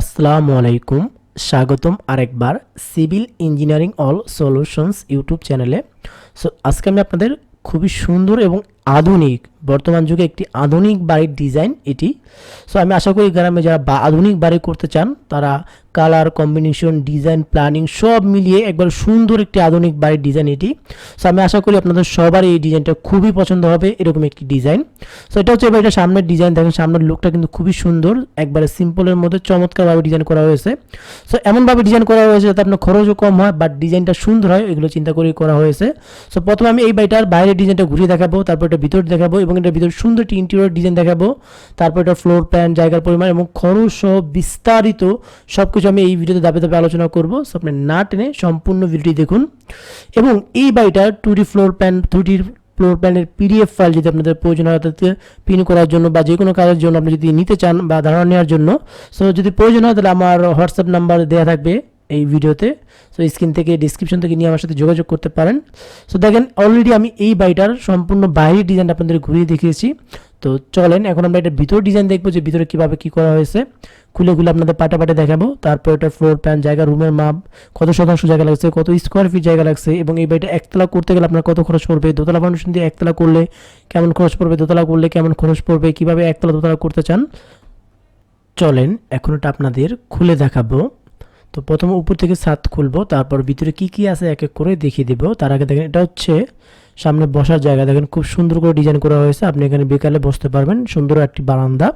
আসসালামু আলাইকুম, স্বাগতম আরেকবার civil engineering all solutions YouTube চ্যানেলে। সো, আজকে আমি আপনাদের খুবই সুন্দর এবং আধুনিক, বর্তমান যুগে একটি আধুনিক বাড়ির ডিজাইন এটি। সো আমি আশা করি গ্রামে যারা বা আধুনিক বাড়ি করতে চান, তারা কালার কম্বিনেশন ডিজাইন প্ল্যানিং সব মিলিয়ে একবার সুন্দর একটি আধুনিক বাড়ির ডিজাইন এটি। সো আমি আশা করি আপনাদের সবার এই ডিজাইনটা খুবই পছন্দ হবে, এরকম একটি ডিজাইন সো এটা হচ্ছে এবার সামনের ডিজাইন দেখেন সামনের লুকটা কিন্তু খুবই সুন্দর, একবারে সিম্পলের মধ্যে চমৎকারভাবে ডিজাইন করা হয়েছে। সো এমনভাবে ডিজাইন করা হয়েছে যাতে আপনার খরচও কম হয় বাট ডিজাইনটা সুন্দর হয়, এগুলো চিন্তা করেই করা হয়েছে। সো প্রথমে আমি এই বাড়িটার বাইরের ডিজাইনটা ঘুরিয়ে দেখাবো, তারপর এটা ভিতর দেখাবো এবং এটা ভিতর সুন্দর একটি ইন্টেরিয়র ডিজাইন দেখাবো। তারপর এটা ফ্লোর প্ল্যান জায়গার পরিমাণ এবং খরচ সহ বিস্তারিত সব কিছু আমি এই ভিডিওতে দাবে দাবে আলোচনা করব। সো আপনি না টেনে সম্পূর্ণ ভিডিওটি দেখুন। এবং এই বাড়িটার টু ডি ফ্লোর প্ল্যান ডির ফ্লোর প্ল্যানের পিডিএফ ফাইল যদি আপনাদের প্রয়োজন হয় তাতে পিন করার জন্য বা যে কোনো কাজের জন্য আপনি যদি নিতে চান বা ধারণা নেওয়ার জন্য। সো যদি প্রয়োজন হয়, তাহলে আমার হোয়াটসঅ্যাপ নাম্বার দেওয়া থাকবে। এই ভিডিওতে। সো স্ক্রিন থেকে ডিসক্রিপশন থেকে নিয়ে আমার সাথে যোগাযোগ করতে পারেন। সো দেখেন অলরেডি আমি এই বাড়িটার সম্পূর্ণ বাইরের ডিজাইন আপনাদের ঘুরিয়ে দেখিয়েছি। তো, চলেন, এখন আমরা এটার ভিতর ডিজাইন দেখব যে ভিতরে কীভাবে কী করা হয়েছে। খুলে খুলে আপনাদের পাটা পাটে দেখাবো। তারপর এটা ফ্লোর প্ল্যান জায়গা রুমের মাপ, কত শতাংশ জায়গা লাগছে, কত স্কোয়ার ফিট জায়গা লাগছে, এবং এই বাড়িটা একতলা করতে গেলে আপনার কত খরচ পড়বে, দোতলা ফাউন্ডেশন দিয়ে একতলা করলে কেমন খরচ পড়বে, দোতলা করলে কেমন খরচ পড়বে, কীভাবে একতলা দোতলা করতে চান। চলেন, এখন এটা আপনাদের খুলে দেখাবো। তো প্রথমে উপর থেকে ছাদ খুলবো, তারপর ভিতরে কি কি আছে এক এক করে দেখিয়ে দেবো। তার আগে দেখেন, এটা হচ্ছে সামনে বসার জায়গা। দেখেন, খুব সুন্দর করে ডিজাইন করা হয়েছে। আপনি এখানে বিকালে বসতে পারবেন। সুন্দর একটি বারান্দা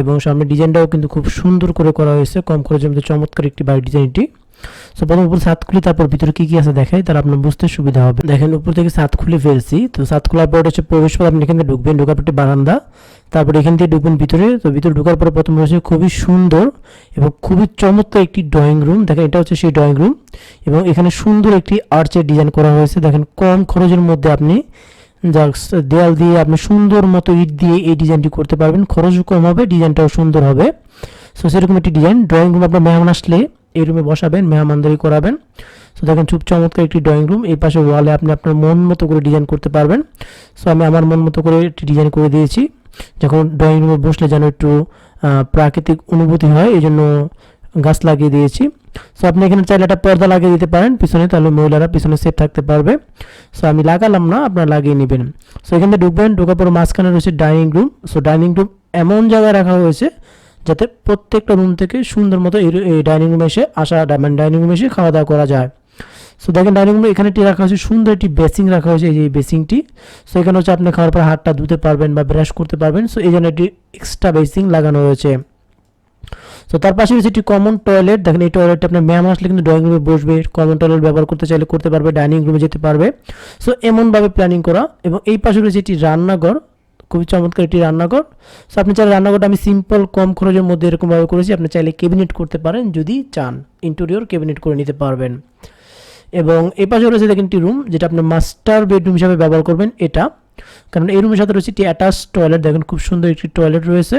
এবং সামনে ডিজাইনটাও কিন্তু খুব সুন্দর করে করা হয়েছে। কম খরচের মধ্যে চমৎকার একটি বাড়ির ডিজাইনটি সো প্রথম উপর ছাদ খুলি, তারপর ভিতরে কি কি আছে দেখাই, তাহলে আপনার বুঝতে সুবিধা হবে। দেখেন, উপর থেকে ছাদ খুলে ফেলছি, তো ছাদ খোলার পর হচ্ছে প্রবেশ পর আপনি এখানে ঢুকবেন, ঢোকার পর বারান্দা, তারপর এখান থেকে ঢুকবেন ভিতরে, তো ভিতরে ঢোকার পর প্রথম রয়েছে খুবই সুন্দর এবং খুবই চমৎকার একটি ড্রয়িং রুম দেখেন এটা হচ্ছে সেই ড্রয়িং রুম এবং এখানে সুন্দর একটি আর্চের ডিজাইন করা হয়েছে, দেখেন কম খরচের মধ্যে আপনি দেয়াল দিয়ে আপনি সুন্দর মতো ইট দিয়ে এই ডিজাইনটি করতে পারবেন, খরচও কম হবে ডিজাইনটাও সুন্দর হবে। সো সেরকম একটি ডিজাইন ড্রয়িং রুম আপনার মেহমান আসলে এই রুমে বসাবেন, মেহমানদারি করাবেন। সো দেখেন, খুব চমৎকার একটি ড্রয়িং রুম এই পাশে ওয়ালে আপনি আপনার মন মতো করে ডিজাইন করতে পারবেন। সো আমি আমার মন মতো করে একটি ডিজাইন করে দিয়েছি। যখন ড্রয়িং রুমে বসলে যেন একটু প্রাকৃতিক অনুভূতি হয়, এই জন্য গাছ লাগিয়ে দিয়েছি। সো আপনি এখানে চাইলে একটা পর্দা লাগিয়ে দিতে পারেন। পিছনে তাহলে মহিলারা পিছনে সেফ থাকতে পারবে। সো আমি লাগালাম না, আপনারা লাগিয়ে নেবেন। সো এখানে ঢুকবেন, ঢোকার পর মাঝখানে রয়েছে dining room so dining room এমন জায়গায় রাখা হয়েছে যাতে প্রত্যেকটা রুম থেকে সুন্দর মতো এই ডাইনিং রুমে এসে আসা মানে ডাইনিং রুমে এসে খাওয়া দাওয়া করা যায়। সো দেখেন ডাইনিং রুমে এখানে একটি রাখা হয়েছে, সুন্দর একটি বেসিং রাখা হয়েছে এই যে বেসিংটি সো এখানে হচ্ছে আপনি খাওয়ার পর হাতটা ধুতে পারবেন বা ব্রাশ করতে পারবেন। সো এই জন্য একটি এক্সট্রা বেসিং লাগানো হয়েছে তো তার পাশে রয়েছে একটি কমন টয়লেট দেখেন এই টয়লেটটা আপনার ম্যাম আসলে কিন্তু ড্রয়িং রুমে বসবে কমন টয়লেট ব্যবহার করতে চাইলে করতে পারবে ডাইনিং রুমে যেতে পারবে। সো এমনভাবে প্ল্যানিং করা এবং এই পাশে রয়েছে একটি রান্নাঘর। খুবই চমৎকার একটি রান্নাঘর। সো আপনি চাইলে রান্নাঘরটা আমি সিম্পল কম খরচের মধ্যে এরকমভাবে করেছি। আপনি চাইলে ক্যাবিনেট করতে পারেন, যদি চান। ইন্টেরিয়র ক্যাবিনেট করে নিতে পারবেন। এবং এই পাশে রয়েছে দেখেন একটি রুম যেটা আপনি মাস্টার বেডরুম হিসাবে ব্যবহার করবেন। এটা, কারণ এই রুমের সাথে রয়েছে একটি অ্যাটাচ টয়লেট দেখেন খুব সুন্দর একটি টয়লেট রয়েছে।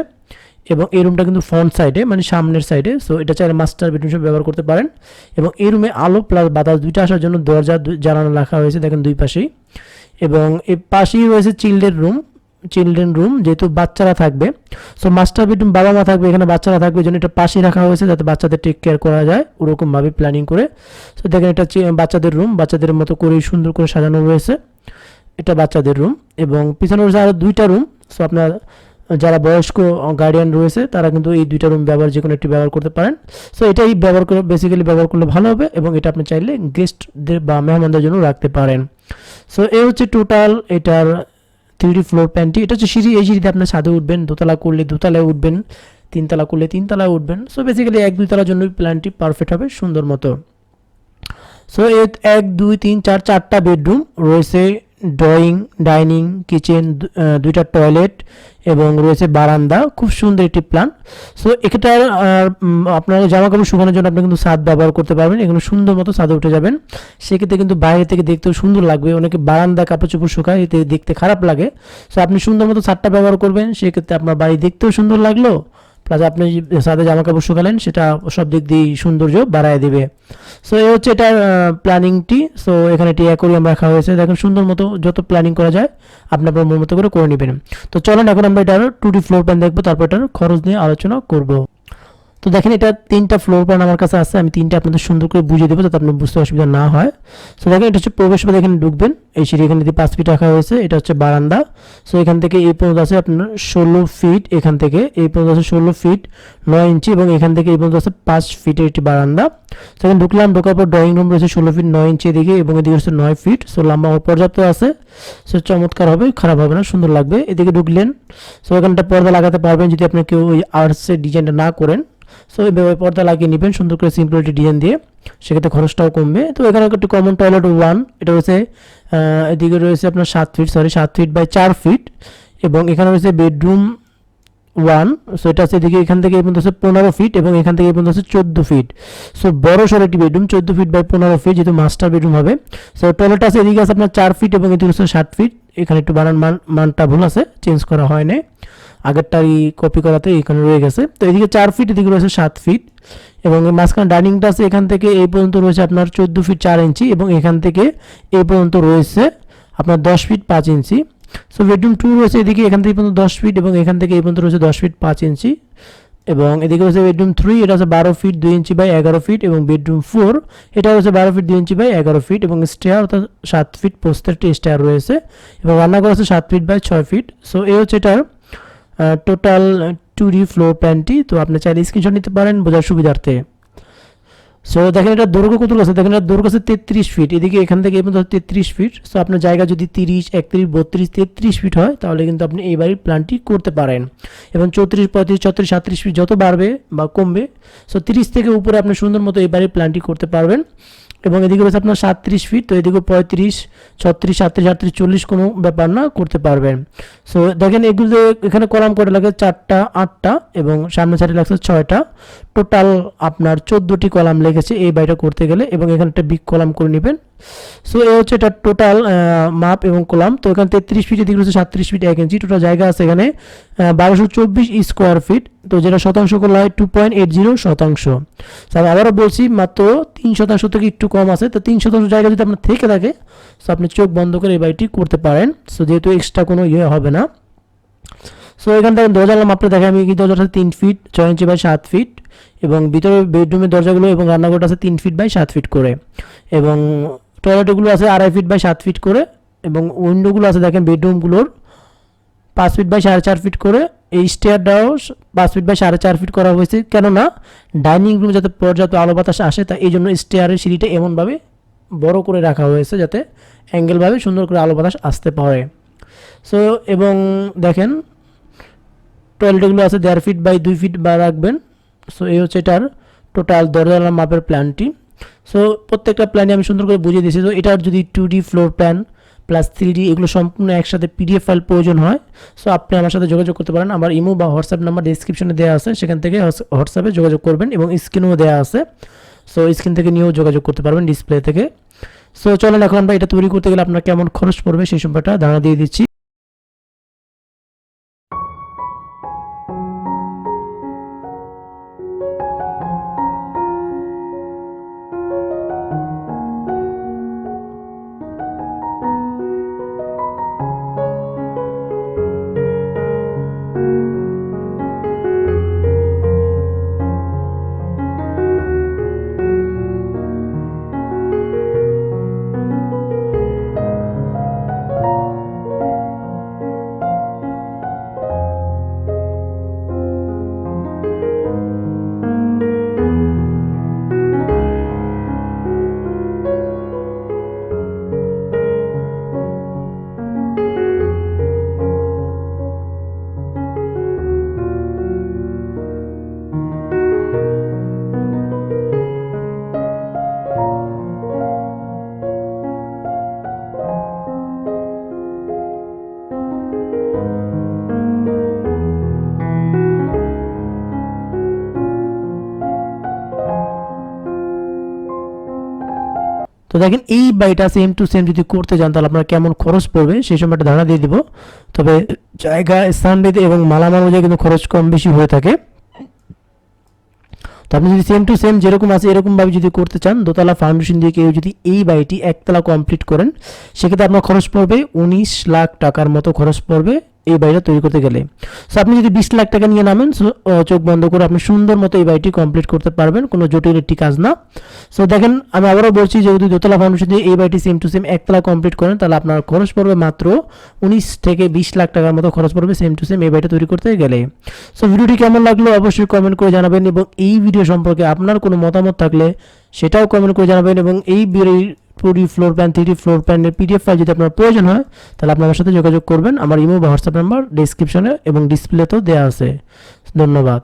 এবং এই রুমটা কিন্তু ফ্রন্ট সাইডে মানে সামনের সাইডে সো এটা চাইলে মাস্টার বেডরুম হিসেবে ব্যবহার করতে পারেন। এবং এই রুমে আলো প্লাস বাতাস দুইটা আসার জন্য দরজা জানানো রাখা হয়েছে, দেখেন দুই পাশেই। এবং এই পাশেই রয়েছে চিলড্রেন রুম চিলড্রেন রুম যেহেতু বাচ্চারা থাকবে। সো মাস্টার বেডরুম বাবা মা থাকবে, এখানে বাচ্চারা থাকবে জন্য এটা পাশে রাখা হয়েছে যাতে বাচ্চাদের টেক কেয়ার করা যায় ওরকমভাবে প্ল্যানিং করে। সো দেখেন এটা বাচ্চাদের রুম বাচ্চাদের মতো করেই সুন্দর করে সাজানো রয়েছে। এটা বাচ্চাদের রুম এবং পিছনে রয়েছে আরও দুইটা রুম সো আপনার যারা বয়স্ক গার্ডিয়ান রয়েছে, তারা কিন্তু এই দুইটা রুম ব্যবহার, যে কোনো একটি ব্যবহার করতে পারেন। সো এটাই ব্যবহার করে বেসিক্যালি ব্যবহার করলে ভালো হবে এবং এটা আপনি চাইলে গেস্টদের বা মেহমানদের জন্য রাখতে পারেন। সো এই হচ্ছে টোটাল এটার থ্রি ফ্লোর প্যান্টটি এটা হচ্ছে সিঁড়ি, এই সিঁড়িতে আপনার ছাদে উঠবেন, দোতলা করলে দোতলায় উঠবেন, তিনতলা করলে তিনতলায় উঠবেন। সো বেসিক্যালি এক দুইতলার জন্য প্ল্যানটি পারফেক্ট হবে, সুন্দর মতো। সো এক, দুই, তিন, চার, চারটা বেডরুম রয়েছে ড্রয়িং, ডাইনিং, কিচেন দুইটা টয়লেট এবং রয়েছে বারান্দা। খুব সুন্দর একটি প্ল্যান। সো এখানটার আপনার জামা কাপড় শুকানোর জন্য আপনি কিন্তু ছাদ ব্যবহার করতে পারবেন। এখানে সুন্দর মতো ছাদে উঠে যাবেন। সেক্ষেত্রে কিন্তু বাইরে থেকে দেখতেও সুন্দর লাগবে। অনেকে বারান্দা কাপড় চোপড় শুকায়, এতে দেখতে খারাপ লাগে। সো আপনি সুন্দর মতো ছাদটা ব্যবহার করবেন। সেক্ষেত্রে আপনার বাড়ি দেখতেও সুন্দর লাগল। প্লাস আপনি সাদা জামা কাপড় শুকালেন, সেটা সব দিক দিয়ে সৌন্দর্য বাড়ায় দেবে। সো এই হচ্ছে এটা প্ল্যানিংটি সো এখানে একটি অ্যাকোরিয়াম রাখা হয়েছে। দেখেন, সুন্দর মতো যত প্ল্যানিং করা যায়, আপনি আপনার মন মতো করে করে নেবেন। তো চলেন, এখন আমরা এটার টু ডি ফ্লোর প্ল্যান দেখব, তারপর এটার খরচ নিয়ে আলোচনা করব। তো দেখেন এটা তিনটা ফ্লোর প্ল্যান আমার কাছে আছে, আমি তিনটা আপনাদের সুন্দর করে বুঝিয়ে দেবো যাতে আপনার বুঝতে অসুবিধা না হয়। সো দেখেন এটা হচ্ছে প্রবেশ পথে এখানে ঢুকবেন, এই সিঁড়ি এখানে পাঁচ ফিট রাখা হয়েছে, এটা হচ্ছে বারান্দা। সো এখান থেকে এই পর্যন্ত আছে আপনার ষোলো ফিট এখান থেকে, এই পর্যন্ত আছে ষোলো ফিট নয় ইঞ্চি এবং এখান থেকে এই পর্যন্ত আছে পাঁচ ফিটের একটি বারান্দা। তো এখানে ঢুকলাম, ঢোকার পর ড্রয়িং রুম রয়েছে ষোলো ফিট নয় ইঞ্চি এদিকে এবং এদিকে হচ্ছে নয় ফিট সো লম্বা পর্যাপ্ত আছে। সো চমৎকার হবে, খারাপ হবে না, সুন্দর লাগবে। এদিকে ঢুকলেন সো এখানটা পর্দা লাগাতে পারবেন যদি আপনি কেউ ওই আর্টসের ডিজাইনটা না করেন। সো এইভাবে পর্দা লাগিয়ে নেবেন, সুন্দর করে সিম্পল একটি ডিজাইন দিয়ে। সেক্ষেত্রে খরচটাও কমবে। তো এখানে একটি কমন টয়লেট ওয়ান এটা রয়েছে এদিকে রয়েছে আপনার সাত ফিট সরি সাত ফিট বাই চার ফিট এবং এখানে রয়েছে বেডরুম ওয়ান সো এটা আছে এদিকে, এখান থেকে এই পর্যন্ত হচ্ছে পনেরো ফিট এবং এখান থেকে এই পর্যন্ত হচ্ছে চোদ্দ ফিট সো বড় সড়ো একটি বেডরুম চোদ্দ ফিট বাই পনেরো ফিট যেহেতু মাস্টার বেডরুম হবে। সো টয়লেট আছে, এদিকে আছে আপনার চার ফিট এবং এদিকে হচ্ছে ষাট ফিট এখানে একটু বানান, মান, মানটা ভুল আছে চেঞ্জ করা হয় নাই। আগেরটারই কপি করাতে এখানে রয়ে গেছে। তো এদিকে চার ফিট এদিকে রয়েছে সাত ফিট এবং মাঝখানে ডাইনিংটা আছে, এখান থেকে এই পর্যন্ত রয়েছে আপনার চোদ্দ ফিট চার ইঞ্চি এবং এখান থেকে এই পর্যন্ত রয়েছে আপনার দশ ফিট পাঁচ ইঞ্চি। সো বেডরুম টু রয়েছে এদিকে, এখান থেকে পর্যন্ত দশ ফিট এবং এখান থেকে এই পর্যন্ত রয়েছে দশ ফিট পাঁচ ইঞ্চি এবং এদিকে রয়েছে বেডরুম থ্রি এটা হচ্ছে বারো ফিট দুই ইঞ্চি বাই এগারো ফিট এবং বেডরুম ফোর এটা হচ্ছে বারো ফিট দুই ইঞ্চি বাই এগারো ফিট এবং স্টেয়ার অর্থাৎ সাত ফিট পোস্তের একটি স্টেয়ার রয়েছে এবং রান্নাঘর হচ্ছে সাত ফিট বাই ছয় ফিট সো এই হচ্ছে এটার টোটাল টু ডি ফ্লোর প্ল্যানটি তো আপনি চাইলে স্ক্রিনশট নিতে পারেন বোঝার সুবিধার্থে। সো দেখেন এটা দৈর্ঘ্য কত আছে? দেখেন এটা দৈর্ঘ্য আছে তেত্রিশ ফিট এদিকে এখান থেকে এই পর্যন্ত তেত্রিশ ফিট সো আপনার জায়গা যদি তিরিশ, একত্রিশ, বত্রিশ, তেত্রিশ ফিট হয়, তাহলে কিন্তু আপনি এই বাড়ির প্ল্যানটি করতে পারেন। এবং চৌত্রিশ, পঁয়ত্রিশ, ছত্রিশ, সাত্রিশ ফিট যত বাড়বে বা কমবে সো তিরিশ থেকে উপরে আপনি সুন্দর মতো এই বাড়ির প্ল্যানটি করতে পারবেন। এবং এদিকে রয়েছে আপনার সাতত্রিশ ফিট তো এদিকে পঁয়ত্রিশ, ছত্রিশ, সাতত্রিশ, আটত্রিশ, চল্লিশ কোনো ব্যাপার না, করতে পারবেন। সো দেখেন এগুলো এখানে কলাম করে লাগে? চারটা, আটটা এবং সামনে সাইডে লাগছে ছয়টা। টোটাল আপনার চোদ্দোটি কলাম লেগেছে এই বাড়িটা করতে গেলে এবং এখানে একটা বিগ কলাম করে নেবেন। সো এই হচ্ছে এটা টোটাল মাপ এবং কলাম তো এখানে তেত্রিশ ফিট এদিকে রয়েছে সাতত্রিশ ফিট এক ইঞ্চি টোটাল জায়গা আছে এখানে বারোশো চব্বিশ স্কোয়ার ফিট তো যেটা শতাংশ করলে হয় টু পয়েন্ট এইট জিরো শতাংশ। তো আমি আবারও বলছি, মাত্র তিন শতাংশ থেকে একটু কম আছে। তো তিন শতাংশ জায়গা যদি আপনার থেকে থাকে সো আপনি চোখ বন্ধ করে এই বাড়িটি করতে পারেন। সো যেহেতু এক্সট্রা কোনো ইয়ে হবে না। সো এখান থেকে দরজার মাপটা দেখে আমি কি দরজাটা তিন ফিট ছয় ইঞ্চি বাই সাত ফিট এবং ভিতরে বেডরুমের দরজাগুলো এবং রান্নাঘরটা আছে তিন ফিট বাই সাত ফিট করে। এবং টয়লেটগুলো আছে আড়াই ফিট বাই সাত ফিট করে এবং উইন্ডোগুলো আছে দেখেন বেডরুমগুলোর পাঁচ ফিট বাই সাড়ে চার ফিট করে। এই স্টেয়ারটাও পাঁচ ফিট বাই সাড়ে চার ফিট করা হয়েছে। কেননা ডাইনিং রুমে যাতে পর্যাপ্ত আলো বাতাস আসে তা এই জন্য স্টেয়ারের সিঁড়িটা এমনভাবে বড় করে রাখা হয়েছে যাতে অ্যাঙ্গেলভাবে সুন্দর করে আলো বাতাস আসতে পারে। সো এবং দেখেন টয়লেটগুলো আছে দেড় ফিট বাই দুই ফিট বা রাখবেন। সো এই হচ্ছে এটার টোটাল দরজালার মাপের প্ল্যানটি সো প্রত্যেকটা প্ল্যানে আমি সুন্দর করে বুঝিয়ে দিয়েছি। তো এটার যদি two D floor plan plus three D এগুলো সম্পূর্ণ একসাথে পিডিএফ ফাইল প্রয়োজন হয় সো আপনি আমার সাথে যোগাযোগ করতে পারেন। আমার ইমো বা হোয়াটসঅ্যাপ নাম্বার ডিসক্রিপশনে দেওয়া আছে, সেখান থেকে হোয়াটসঅ্যাপে যোগাযোগ করবেন এবং স্ক্রিনেও দেওয়া আছে। সো স্ক্রিন থেকে নিয়েও যোগাযোগ করতে পারবেন ডিসপ্লে থেকে। সো চলেন এখন আমরা এটা তৈরি করতে গেলে আপনার কেমন খরচ পড়বে সেই সম্পর্কটা ধারণা দিয়ে দিচ্ছি। তো দেখেন, এই বাড়িটা সেম টু সেম যদি করতে যান, তাহলে আপনার কেমন খরচ পড়বে? সেই সময় একটা ধারণা দিয়ে দিব। তবে জায়গা স্থানভেদে এবং মালামাল অনুযায়ী কিন্তু খরচ কম বেশি হয়ে থাকে। তো আপনি যদি সেম টু সেম যেরকম আছে, এরকমভাবে যদি করতে চান, দোতলা ফাউন্ডেশন দিয়ে কেউ যদি এই বাড়িটি একতলা কমপ্লিট করেন, সেক্ষেত্রে আপনার খরচ পড়বে উনিশ লাখ টাকার মতো খরচ পড়বে। এই বাড়িটা তৈরি করতে গেলে। সো আপনি যদি বিশ লাখ টাকা নিয়ে নামেন চোখ বন্ধ করে আপনি সুন্দর মতো এই বাড়িটি কমপ্লিট করতে পারবেন, কোনো জটিল একটি কাজ না। সো দেখেন, আমি আবারও বলছি যে যদি দোতলা ফাউন্ডেশন দিয়ে এই বাড়িটি সেম টু সেম একতলা কমপ্লিট করেন, তাহলে আপনার খরচ পড়বে মাত্র উনিশ থেকে বিশ লাখ টাকার মতো খরচ পড়বে সেম টু সেম এই বাড়িটা তৈরি করতে গেলে। সো ভিডিওটি কেমন লাগল অবশ্যই কমেন্ট করে জানাবেন এবং এই ভিডিও সম্পর্কে আপনার কোনো মতামত থাকলে সেটাও কমেন্ট করে জানাবেন এবং এই পুরি ফ্লোর প্ল্যান থ্রি ফ্লোর প্ল্যানের পিডিএফ ফাইল যদি আপনার প্রয়োজন হয়, তাহলে আপনার সাথে যোগাযোগ করবেন। আমার ইমো বা হোয়াটসঅ্যাপ নাম্বার ডিসক্রিপশনে এবং ডিসপ্লেতেও দেওয়া আছে। ধন্যবাদ।